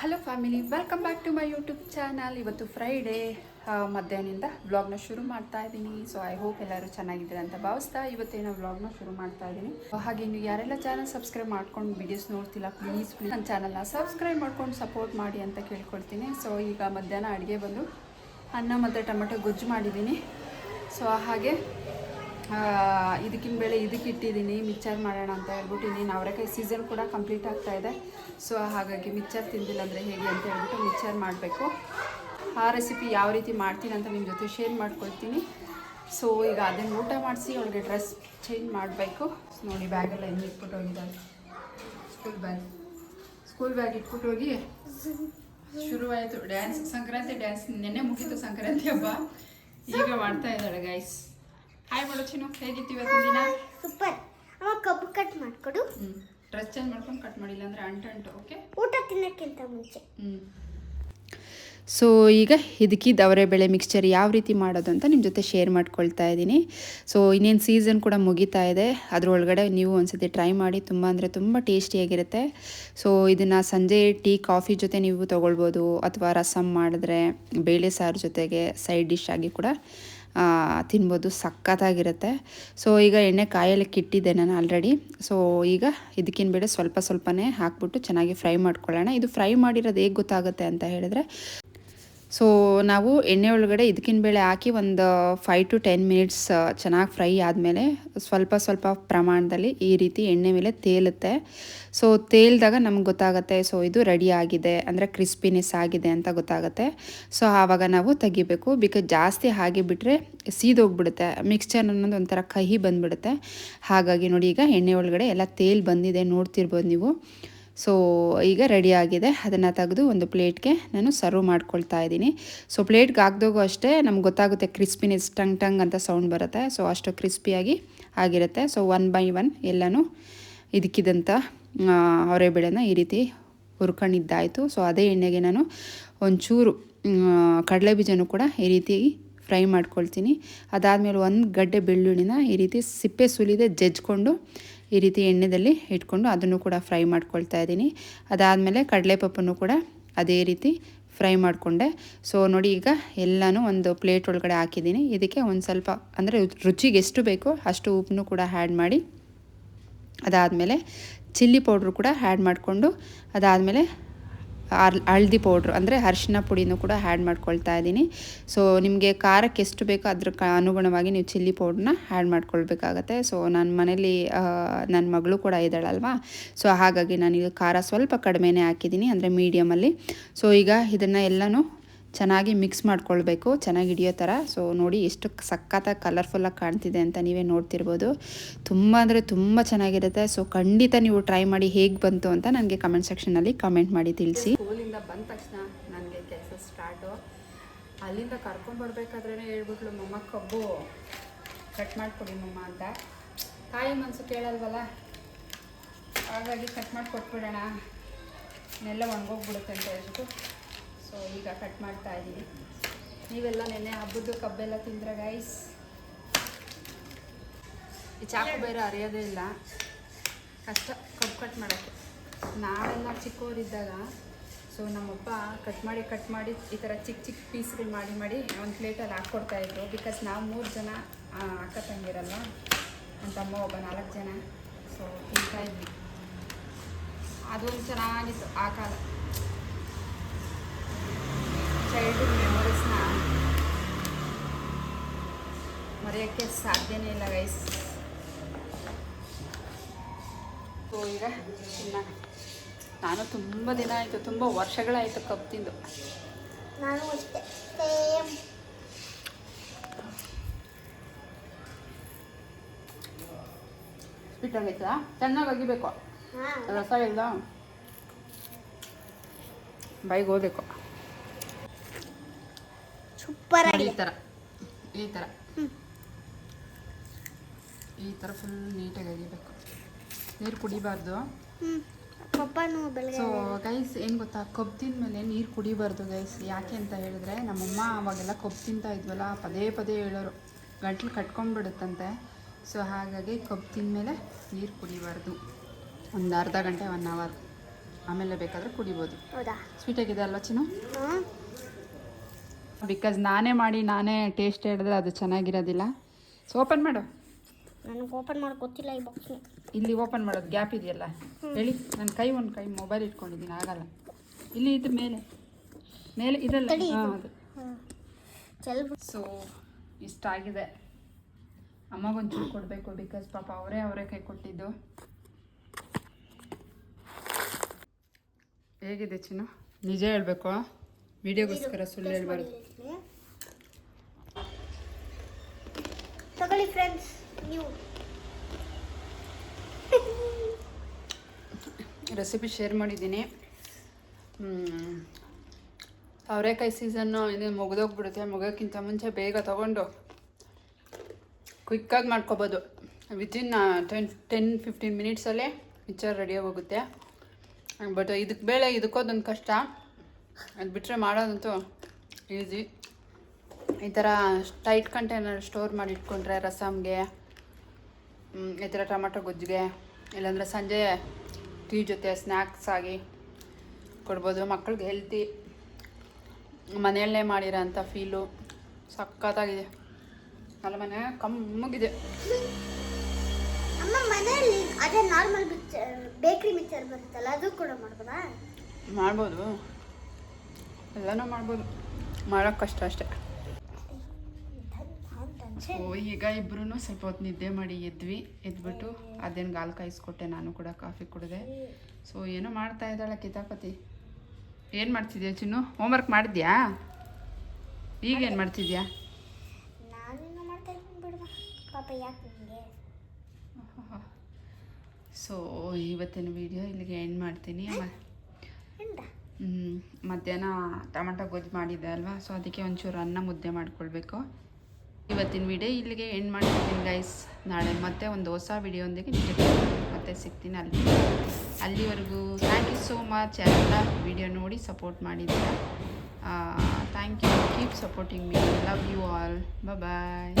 Hello family welcome back to my YouTube channel ಇವತ್ತು Friday ಮಧ್ಯಾಹ್ನದಿಂದ ವ್ಲಾಗ್ನ ಶುರು ಮಾಡ್ತಾ ಇದ್ದೀನಿ. ಸೊ ಐ ಹೋಪ್ ಎಲ್ಲರೂ ಚೆನ್ನಾಗಿದ್ದೀರಾ ಅಂತ ಭಾವಿಸ್ತಾ ಇವತ್ತೇನೋ ವ್ಲಾಗ್ನ ಶುರು ಮಾಡ್ತಾ ಇದ್ದೀನಿ. ಹಾಗೆ ನೀವು ಯಾರೆಲ್ಲ ಚಾನಲ್ ಸಬ್ಸ್ಕ್ರೈಬ್ ಮಾಡ್ಕೊಂಡು ವಿಡಿಯೋಸ್ ನೋಡ್ತಿಲ್ಲ ಪ್ಲೀಸ್ ಪ್ಲೀಸ್ ನನ್ನ ಚಾನಲ್ನ ಸಬ್ಸ್ಕ್ರೈಬ್ ಮಾಡ್ಕೊಂಡು ಸಪೋರ್ಟ್ ಮಾಡಿ ಅಂತ ಕೇಳ್ಕೊಳ್ತೀನಿ. ಸೊ ಈಗ ಮಧ್ಯಾಹ್ನ ಅಡುಗೆ ಬಂದು ಅನ್ನ ಮತ್ತು ಟೊಮೆಟೊ ಗೊಜ್ಜು ಮಾಡಿದ್ದೀನಿ. ಸೊ ಹಾಗೆ ಇದಕ್ಕಿನ ಬೆಳೆ ಇದಕ್ಕೆ ಇಟ್ಟಿದ್ದೀನಿ ಮಿಕ್ಚರ್ ಮಾಡೋಣ ಅಂತ ಹೇಳ್ಬಿಟ್ಟು ಇನ್ನೇನು ಅವರೆಕಾಯಿ ಸೀಸನ್ ಕೂಡ ಕಂಪ್ಲೀಟ್ ಆಗ್ತಾ ಇದೆ. ಸೊ ಹಾಗಾಗಿ ಮಿಕ್ಚರ್ ತಿಂದಿಲ್ಲ ಅಂದರೆ ಹೇಗೆ ಅಂತ ಹೇಳ್ಬಿಟ್ಟು ಮಿಕ್ಚರ್ ಮಾಡಬೇಕು. ಆ ರೆಸಿಪಿ ಯಾವ ರೀತಿ ಮಾಡ್ತೀನಿ ಅಂತ ನಿಮ್ಮ ಜೊತೆ ಶೇರ್ ಮಾಡ್ಕೊಳ್ತೀನಿ ಸೊ ಈಗ ಅದನ್ನು ಊಟ ಮಾಡಿಸಿ ಅವಳಿಗೆ ಡ್ರೆಸ್ ಚೇಂಜ್ ಮಾಡಬೇಕು. ನೋಡಿ ಬ್ಯಾಗೆಲ್ಲ ಹೆಂಗೆ ಇಟ್ಬಿಟ್ಟು ಹೋಗಿದ್ದಾಳೆ ಸ್ಕೂಲ್ ಬ್ಯಾಗ್ ಸ್ಕೂಲ್ ಬ್ಯಾಗ್ ಇಟ್ಬಿಟ್ಟು ಹೋಗಿ ಶುರುವಾಯಿತು. ಡ್ಯಾನ್ಸ್ ಸಂಕ್ರಾಂತಿ ಡ್ಯಾನ್ಸ್ ನೆನ್ನೆ ಮುಗೀತು ಸಂಕ್ರಾಂತಿ ಹಬ್ಬ. ಈಗ ಮಾಡ್ತಾ ಇದ್ದಾಳೆ ಗೈಸ್ ಹಾಯ್ ಮಾಡು ಚಿನ್ನು ಹೇಗಿತ್ತು ಇವತ್ತಿನ ದಿನ? ಸೂಪರ್. ಅವ ಕಬ್ಬು ಕಟ್ ಮಾಡ್ಕೊಡು. ಹ್ಞೂ ಡ್ರೆಸ್ ಚೇಂಜ್ ಮಾಡ್ಕೊಂಡು ಕಟ್ ಮಾಡಿಲ್ಲ ಅಂದರೆ ಅಂಟು ಓಕೆ ಊಟ ತಿನ್ನಕ್ಕಿಂತ ಮುಂಚೆ. ಹ್ಞೂ ಸೊ ಈಗ ಇದಕ್ಕೆ ದವರೆ ಬೆಳೆ ಮಿಕ್ಸ್ಚರ್ ಯಾವ ರೀತಿ ಮಾಡೋದು ಅಂತ ನಿಮ್ಮ ಜೊತೆ ಶೇರ್ ಮಾಡ್ಕೊಳ್ತಾ ಇದ್ದೀನಿ. ಸೊ ಇನ್ನೇನು ಸೀಸನ್ ಕೂಡ ಮುಗಿತಾ ಇದೆ. ಅದರೊಳಗಡೆ ನೀವು ಒಂದ್ಸತಿ ಟ್ರೈ ಮಾಡಿ ತುಂಬ ಅಂದರೆ ತುಂಬ ಟೇಸ್ಟಿಯಾಗಿರುತ್ತೆ ಸೊ ಇದನ್ನು ಸಂಜೆ ಟೀ ಕಾಫಿ ಜೊತೆ ನೀವು ತೊಗೊಳ್ಬೋದು. ಅಥವಾ ರಸಮ್ ಮಾಡಿದ್ರೆ ಬೇಳೆ ಸಾರು ಜೊತೆಗೆ ಸೈಡ್ ಡಿಶ್ ಆಗಿ ಕೂಡ ತಿನ್ಬೋದು, ಸಖತ್ತಾಗಿರುತ್ತೆ. ಸೊ ಈಗ ಎಣ್ಣೆ ಕಾಯಲಿಕ್ಕೆ ಇಟ್ಟಿದ್ದೆ ನಾನು ಆಲ್ರೆಡಿ ಸೊ ಈಗ ಇದಕ್ಕಿನ ಬೇಡ ಸ್ವಲ್ಪ ಸ್ವಲ್ಪನೇ ಹಾಕ್ಬಿಟ್ಟು ಚೆನ್ನಾಗಿ ಫ್ರೈ ಮಾಡ್ಕೊಳ್ಳೋಣ. ಇದು ಫ್ರೈ ಮಾಡಿರೋದು ಹೇಗೆ ಗೊತ್ತಾಗುತ್ತೆ ಅಂತ ಹೇಳಿದ್ರೆ ಸೊ ನಾವು ಎಣ್ಣೆ ಒಳಗಡೆ ಇದಕ್ಕಿನ ಬೇಳೆ ಹಾಕಿ ಒಂದು ಫೈವ್ ಟು ಟೆನ್ ಮಿನಿಟ್ಸ್ ಚೆನ್ನಾಗಿ ಫ್ರೈ ಆದಮೇಲೆ ಸ್ವಲ್ಪ ಸ್ವಲ್ಪ ಪ್ರಮಾಣದಲ್ಲಿ ಈ ರೀತಿ ಎಣ್ಣೆ ಮೇಲೆ ತೇಲುತ್ತೆ. ಸೊ ತೇಲ್ದಾಗ ನಮ್ಗೆ ಗೊತ್ತಾಗುತ್ತೆ ಸೊ ಇದು ರೆಡಿ ಆಗಿದೆ, ಅಂದರೆ ಕ್ರಿಸ್ಪಿನೆಸ್ ಆಗಿದೆ ಅಂತ ಗೊತ್ತಾಗುತ್ತೆ. ಸೊ ಆವಾಗ ನಾವು ತೆಗಿಬೇಕು. ಬಿಕಾಸ್ ಜಾಸ್ತಿ ಹಾಗೆ ಬಿಟ್ಟರೆ ಸೀದೋಗ್ಬಿಡುತ್ತೆ. ಮಿಕ್ಸ್ಚರ್ ಅನ್ನೋದು ಒಂಥರ ಕಹಿ ಬಂದುಬಿಡುತ್ತೆ. ಹಾಗಾಗಿ ನೋಡಿ, ಈಗ ಎಣ್ಣೆ ಒಳಗಡೆ ಎಲ್ಲ ತೇಲ್ ಬಂದಿದೆ, ನೋಡ್ತಿರ್ಬೋದು ನೀವು. ಸೊ ಈಗ ರೆಡಿಯಾಗಿದೆ ಅದನ್ನು ತೆಗೆದು ಒಂದು ಪ್ಲೇಟ್ಗೆ ನಾನು ಸರ್ವ್ ಮಾಡ್ಕೊಳ್ತಾ ಇದ್ದೀನಿ. ಸೊ ಪ್ಲೇಟ್ಗೆ ಹಾಕ್ದಾಗೂ ಅಷ್ಟೇ ನಮ್ಗೆ ಗೊತ್ತಾಗುತ್ತೆ ಕ್ರಿಸ್ಪಿನೆಸ್ ಟಂಗ್ ಟಂಗ್ ಅಂತ ಸೌಂಡ್ ಬರುತ್ತೆ. ಸೊ ಅಷ್ಟು ಕ್ರಿಸ್ಪಿಯಾಗಿ ಆಗಿರುತ್ತೆ. ಸೊ ಒನ್ ಬೈ ಒನ್ ಎಲ್ಲನೂ ಇದಕ್ಕಿದಂಥ ಅವರೆಬೇಳೆನ ಈ ರೀತಿ ಹುರ್ಕೊಂಡಿದ್ದಾಯಿತು. ಸೊ ಅದೇ ಎಣ್ಣೆಗೆ ನಾನು ಒಂಚೂರು ಕಡಲೆ ಬೀಜನೂ ಕೂಡ ಈ ರೀತಿ ಫ್ರೈ ಮಾಡ್ಕೊಳ್ತೀನಿ. ಅದಾದಮೇಲೆ ಒಂದು ಗಡ್ಡೆ ಬೆಳ್ಳುಳ್ಳಿನ ಈ ರೀತಿ ಸಿಪ್ಪೆ ಸುಲಿದೆ ಜಜ್ಕೊಂಡು ಈ ರೀತಿ ಎಣ್ಣೆದಲ್ಲಿ ಇಟ್ಕೊಂಡು ಅದನ್ನು ಕೂಡ ಫ್ರೈ ಮಾಡ್ಕೊಳ್ತಾ ಇದ್ದೀನಿ. ಅದಾದಮೇಲೆ ಕಡಲೆಪಪ್ಪನ್ನು ಕೂಡ ಅದೇ ರೀತಿ ಫ್ರೈ ಮಾಡಿಕೊಂಡೆ. ಸೊ, ನೋಡಿ ಈಗ ಎಲ್ಲನೂ ಒಂದು ಪ್ಲೇಟ್ ಒಳಗಡೆ ಹಾಕಿದ್ದೀನಿ. ಇದಕ್ಕೆ ಒಂದು ಸ್ವಲ್ಪ, ಅಂದರೆ ರುಚಿಗೆ ಎಷ್ಟು ಬೇಕೋ ಅಷ್ಟು ಉಪ್ಪನ್ನು ಕೂಡ ಆ್ಯಡ್ ಮಾಡಿ. ಅದಾದಮೇಲೆ ಚಿಲ್ಲಿ ಪೌಡ್ರು ಕೂಡ ಆ್ಯಡ್ ಮಾಡಿಕೊಂಡು ಅದಾದಮೇಲೆ ಅರ್ ಹಳದಿ ಪೌಡ್ರು ಅಂದರೆ ಅರಿಶಿನ ಪುಡಿನೂ ಕೂಡ ಆ್ಯಡ್ ಮಾಡ್ಕೊಳ್ತಾ ಇದ್ದೀನಿ. ಸೊ ನಿಮಗೆ ಖಾರಕ್ಕೆ ಎಷ್ಟು ಬೇಕೋ ಅದ್ರ ಅನುಗುಣವಾಗಿ ನೀವು ಚಿಲ್ಲಿ ಪೌಡ್ರನ್ನ ಆ್ಯಡ್ ಮಾಡ್ಕೊಳ್ಬೇಕಾಗತ್ತೆ. ಸೊ ನನ್ನ ಮನೇಲಿ ನನ್ನ ಮಗಳು ಕೂಡ ಇದ್ದಾಳಲ್ವಾ? ಸೊ ಹಾಗಾಗಿ ನಾನೀಗ ಖಾರ ಸ್ವಲ್ಪ ಕಡಿಮೆನೇ ಹಾಕಿದ್ದೀನಿ, ಅಂದರೆ ಮೀಡಿಯಮಲ್ಲಿ ಸೊ ಈಗ ಇದನ್ನು ಎಲ್ಲನೂ ಚೆನ್ನಾಗಿ ಮಿಕ್ಸ್ ಮಾಡ್ಕೊಳ್ಬೇಕು, ಚೆನ್ನಾಗಿ ಹಿಡಿಯೋ ಥರ. ಸೊ ನೋಡಿ ಎಷ್ಟು ಸಖತ್ತಾಗಿ ಕಲರ್ಫುಲ್ಲಾಗಿ ಕಾಣ್ತಿದೆ ಅಂತ ನೀವೇ ನೋಡ್ತಿರ್ಬೋದು. ತುಂಬ ಅಂದರೆ ತುಂಬ ಚೆನ್ನಾಗಿರುತ್ತೆ. ಸೊ ಖಂಡಿತ ನೀವು ಟ್ರೈ ಮಾಡಿ ಹೇಗೆ ಬಂತು ಅಂತ ನನಗೆ ಕಮೆಂಟ್ ಸೆಕ್ಷನಲ್ಲಿ ಕಮೆಂಟ್ ಮಾಡಿ ತಿಳಿಸಿ. ಸ್ಕೂಲಿಂದ ಬಂದ ತಕ್ಷಣ ನನಗೆ ಕೆಲಸ ಸ್ಟಾರ್ಟು ಅಲ್ಲಿಂದ ಕರ್ಕೊಂಡ್ಬರ್ಬೇಕಾದ್ರೇ ಹೇಳ್ಬಿಟ್ಲು, ಮಮ್ಮ, ಕಬ್ಬು ಕಟ್ ಮಾಡಿಕೊಡಿ ಮಮ್ಮ ಅಂತ. ತಾಯಿ ಮನಸ್ಸು ಕೇಳಲ್ವಲ್ಲ? ಹಾಗಾಗಿ ಕಟ್ ಮಾಡಿ ಕೊಟ್ಬಿಡೋಣ ಎಲ್ಲ ಒಣಗೋಗ್ಬಿಡುತ್ತೆ ಅಂತ ಹೇಳ್ಬಿಟ್ಟು. ಸೊ ಈಗ ಕಟ್ ಮಾಡ್ತಾ ಇದ್ದೀನಿ ನೀವೆಲ್ಲ ನೆನ್ನೆ ಹಬ್ಬದ್ದು ಕಬ್ಬೆಲ್ಲ ತಿಂದ್ರೆ ಗೈಸ್ ಈ ಚಾಕು ಬೇರೆ ಅರಿಯೋದೇ ಇಲ್ಲ. ಕಷ್ಟ ಕಬ್ಬು ಕಟ್ ಮಾಡೋಕ್ಕೆ. ನಾವೆಲ್ಲ ಚಿಕ್ಕವರಿದ್ದಾಗ ಸೊ ನಮ್ಮಪ್ಪ ಕಟ್ ಮಾಡಿ ಕಟ್ ಮಾಡಿ ಈ ಥರ ಚಿಕ್ಕ ಚಿಕ್ಕ ಪೀಸ್ಗಳು ಮಾಡಿ ಮಾಡಿ ಒಂದು ಪ್ಲೇಟಲ್ಲಿ ಹಾಕ್ಕೊಡ್ತಾ ಇದ್ರು. ಬಿಕಾಸ್ ನಾವು ಮೂರು ಜನ ಅಕ್ಕ ತಂಗಿರಲ್ಲ ಅಂತ ತಮ್ಮ ಒಬ್ಬ ನಾಲ್ಕು ಜನ. ಸೊ ತಿಂತಾಯಿದ್ವಿ ಅದೊಂದು ಚೆನ್ನಾಗಿತ್ತು ಆ ಕಾಲ. ಚೈಲ್ಡ್ಹುಡ್ ಮೆಮೊರೀಸ್ನ ಮರೆಯೋಕ್ಕೆ ಸಾಧ್ಯನೇ ಇಲ್ಲ ಗೈಸ್ ಸೊ ಈಗ ತಿನ್ನೋಣ ನಾನು ತುಂಬ ದಿನ ಆಯಿತು ತುಂಬ ವರ್ಷಗಳಾಯಿತು ಕಪ್ ತಿಂದು. ನಾನು ಅಷ್ಟೇ. ಸೇಮ್ ಚೆನ್ನಾಗಿ ಒಗಿಬೇಕು ರಸ ಇಲ್ಲ. ಬೈಗೆ ಹೋಗ್ಬೇಕು ಸೂಪರ್ ಆಗಿ ಈ ಥರ ಈ ಥರ ಈ ಥರ ಫುಲ್ ನೀಟಾಗಿ ಅಗಿಬೇಕು. ನೀರು ಕುಡಿಬಾರ್ದು. ಸೊ ಗೈಸ್ ಏನು ಗೊತ್ತಾ? ಕಬ್ಬು ತಿಂದಮೇಲೆ ನೀರು ಕುಡಿಬಾರ್ದು ಗೈಸ್ ಯಾಕೆ ಅಂತ ಹೇಳಿದ್ರೆ ನಮ್ಮಮ್ಮ ಅವಾಗೆಲ್ಲ ಕಬ್ಬು ತಿಂತಾ ಇದ್ವಲ್ಲ ಪದೇ ಪದೇ ಹೇಳೋರು. ಗಂಟ್ಲು ಕಟ್ಕೊಂಡ್ಬಿಡುತ್ತಂತೆ. ಸೊ ಹಾಗಾಗಿ ಕಬ್ಬು ತಿಂದಮೇಲೆ ನೀರು ಕುಡಿಬಾರ್ದು. ಒಂದು ಅರ್ಧ ಗಂಟೆ ಒನ್ ಅವರ್ ಆಮೇಲೆ ಬೇಕಾದರೆ ಕುಡಿಬೋದು. ಸ್ವೀಟ್ ಆಗಿದೆ ಅಲ್ವಾ ಚಿನ್ನು? ಬಿಕಾಸ್ ನಾನೇ ಮಾಡಿ ನಾನೇ ಟೇಸ್ಟ್ ಹೇಳಿದ್ರೆ ಅದು ಚೆನ್ನಾಗಿರೋದಿಲ್ಲ. ಸೊ ಓಪನ್ ಮಾಡು. ನನಗೆ ಓಪನ್ ಮಾಡೋಕೆ ಗೊತ್ತಿಲ್ಲ ಈ ಬಾಕ್ಸ್ ಇಲ್ಲಿ ಓಪನ್ ಮಾಡೋದು ಗ್ಯಾಪ್ ಇದೆಯಲ್ಲ? ಹೇಳಿ ನನ್ನ ಕೈ ಒಂದು ಕೈ ಮೊಬೈಲ್ ಇಟ್ಕೊಂಡಿದ್ದೀನಿ ಆಗಲ್ಲ. ಇಲ್ಲಿ ಇದ್ರ ಮೇಲೆ. ಮೇಲೆ ಇದಲ್ಲ. ಇಷ್ಟ ಹಾಂ ಅದು. ಸೊ ಇಷ್ಟಾಗಿದೆ. ಅಮ್ಮಗೊಂಚೂರು ಕೊಡಬೇಕು ಬಿಕಾಸ್ ಪಾಪ ಅವರೇ ಅವರೇ ಕೈ ಕೊಟ್ಟಿದ್ದು. ಹೇಗಿದೆ ಚಿನ್ನು? ನಿಜ ಹೇಳಬೇಕು? ವಿಡಿಯೋಗೋಸ್ಕರ ಸುಳ್ಳು ಹೇಳ್ಬಾರ್ದು. ತಗೊಳ್ಳಿ ಫ್ರೆಂಡ್ಸ್ ನೀವು. ರೆಸಿಪಿ ಶೇರ್ ಮಾಡಿದ್ದೀನಿ. ಅವರೆಕಾಯಿ ಸೀಸನ್ನು ಇದು ಮುಗಿದೋಗ್ಬಿಡುತ್ತೆ. ಮುಗೋಕ್ಕಿಂತ ಮುಂಚೆ ಬೇಗ ತೊಗೊಂಡು ಕ್ವಿಕ್ಕಾಗಿ ಮಾಡ್ಕೊಬೋದು. ವಿತಿನ್ ಟೆನ್ ಟೆನ್ ಫಿಫ್ಟೀನ್ ಮಿನಿಟ್ಸಲ್ಲೇ ಮಿಕ್ಚರ್ ರೆಡಿ ಹೋಗುತ್ತೆ ಬಟ್ ಇದಕ್ಕೆ ಬೇಳೆ ಇದಕ್ಕೋದೊಂದು ಕಷ್ಟ. ಅದು ಬಿಟ್ಟರೆ ಮಾಡೋದಂತೂ ಈಸಿ. ಈ ಥರ ಟೈಟ್ ಕಂಟೈನರ್ ಸ್ಟೋರ್ ಮಾಡಿ ಇಟ್ಕೊಂಡ್ರೆ ರಸಮ್ಗೆ ಈ ಥರ ಟೊಮೆಟೊ ಗೊಜ್ಜಿಗೆ ಇಲ್ಲಾಂದರೆ ಸಂಜೆ ಟೀ ಜೊತೆ ಸ್ನ್ಯಾಕ್ಸ್ ಆಗಿ ಕೊಡ್ಬೋದು. ಮಕ್ಕಳಿಗೆ ಹೆಲ್ತಿ ಮನೆಯಲ್ಲೇ ಮಾಡಿರೋ ಅಂಥ ಫೀಲು ಸಖತ್ತಾಗಿದೆ. ಅಲ್ಲ ಮನೆ ಕಮ್ಮಗಿದೆ ಮನೆಯಲ್ಲಿ ಅದೇ ನಾರ್ಮಲ್ ಮಿಕ್ಚರ್ ಬೇಕ್ರಿ ಮಿಕ್ಚರ್ ಬರುತ್ತಲ್ಲ ಅದು ಕೂಡ ಮಾಡ್ಬೋದಾ? ಮಾಡ್ಬೋದು. ಎಲ್ಲನೂ ಮಾಡ್ಬೋದು. ಮಾಡೋಕ್ಕೆ ಕಷ್ಟ ಅಷ್ಟೇ. ಸೊ ಈಗ ಇಬ್ರು ಸ್ವಲ್ಪ ಹೊತ್ತು ನಿದ್ದೆ ಮಾಡಿ ಎದ್ವಿ. ಎದ್ಬಿಟ್ಟು ಅದೇನು ಗಾಲ್ ಕಾಯಿಸ್ಕೊಟ್ಟೆ ನಾನು ಕೂಡ ಕಾಫಿ ಕುಡಿದೆ. ಸೊ ಏನೋ ಮಾಡ್ತಾ ಇದ್ದಾಳೆ ಕಿತಾಪತಿ. ಏನು ಮಾಡ್ತಿದ್ಯಾ ಚಿನ್ನು? ಹೋಮ್ವರ್ಕ್ ಮಾಡಿದ್ಯಾ? ಈಗ ಏನು ಮಾಡ್ತಿದ್ಯಾ? ಸೊ ಇವತ್ತಿನ ವಿಡಿಯೋ ಇಲ್ಲಿಗೆ ಎಂಡ್ ಮಾಡ್ತೀನಿ. ಮಧ್ಯಾಹ್ನ ಟೊಮೆಟೊ ಗೊಜ್ಜು ಮಾಡಿದ್ದೆ ಅಲ್ವಾ? ಸೊ ಅದಕ್ಕೆ ಒಂಚೂರು ಅನ್ನ ಮುದ್ದೆ ಮಾಡ್ಕೊಳ್ಬೇಕು. ಇವತ್ತಿನ ವಿಡಿಯೋ ಇಲ್ಲಿಗೆ ಎಂಡ್ ಮಾಡ್ತೀನಿ ಗೈಸ್ ನಾಳೆ ಮತ್ತೆ ಒಂದು ಹೊಸ ವಿಡಿಯೋಂದಿಗೆ ಮತ್ತೆ ಸಿಗ್ತೀನಿ ಅಲ್ಲಿ. ಅಲ್ಲಿವರೆಗೂ ಥ್ಯಾಂಕ್ ಯು ಸೋ ಮಚ್ ಎಲ್ಲ ವಿಡಿಯೋ ನೋಡಿ ಸಪೋರ್ಟ್ ಮಾಡಿದ್ದೀರಾ. Thank you keep supporting me love you all bye